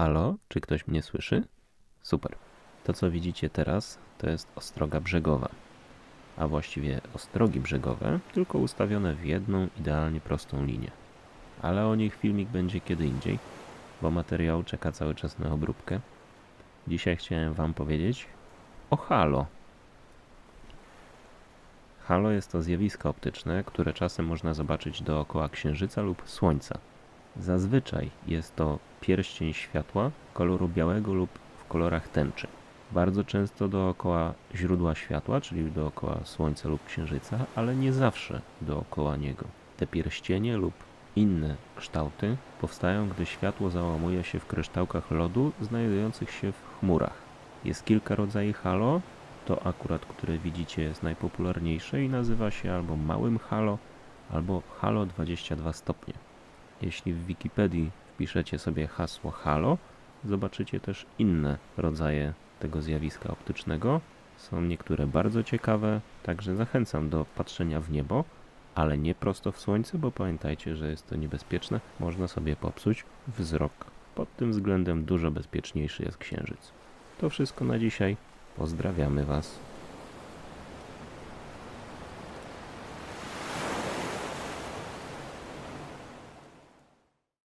Halo, czy ktoś mnie słyszy? Super. To, co widzicie teraz, to jest ostroga brzegowa, a właściwie ostrogi brzegowe, tylko ustawione w jedną idealnie prostą linię. Ale o nich filmik będzie kiedy indziej, bo materiał czeka cały czas na obróbkę. Dzisiaj chciałem Wam powiedzieć o halo. Halo jest to zjawisko optyczne, które czasem można zobaczyć dookoła Księżyca lub Słońca. Zazwyczaj jest to pierścień światła koloru białego lub w kolorach tęczy. Bardzo często dookoła źródła światła, czyli dookoła Słońca lub Księżyca, ale nie zawsze dookoła niego. Te pierścienie lub inne kształty powstają, gdy światło załamuje się w kryształkach lodu znajdujących się w chmurach. Jest kilka rodzajów halo, to akurat, które widzicie jest najpopularniejsze i nazywa się albo małym halo, albo halo 22 stopnie. Jeśli w Wikipedii wpiszecie sobie hasło halo, zobaczycie też inne rodzaje tego zjawiska optycznego. Są niektóre bardzo ciekawe, także zachęcam do patrzenia w niebo, ale nie prosto w słońce, bo pamiętajcie, że jest to niebezpieczne. Można sobie popsuć wzrok. Pod tym względem dużo bezpieczniejszy jest księżyc. To wszystko na dzisiaj. Pozdrawiamy Was.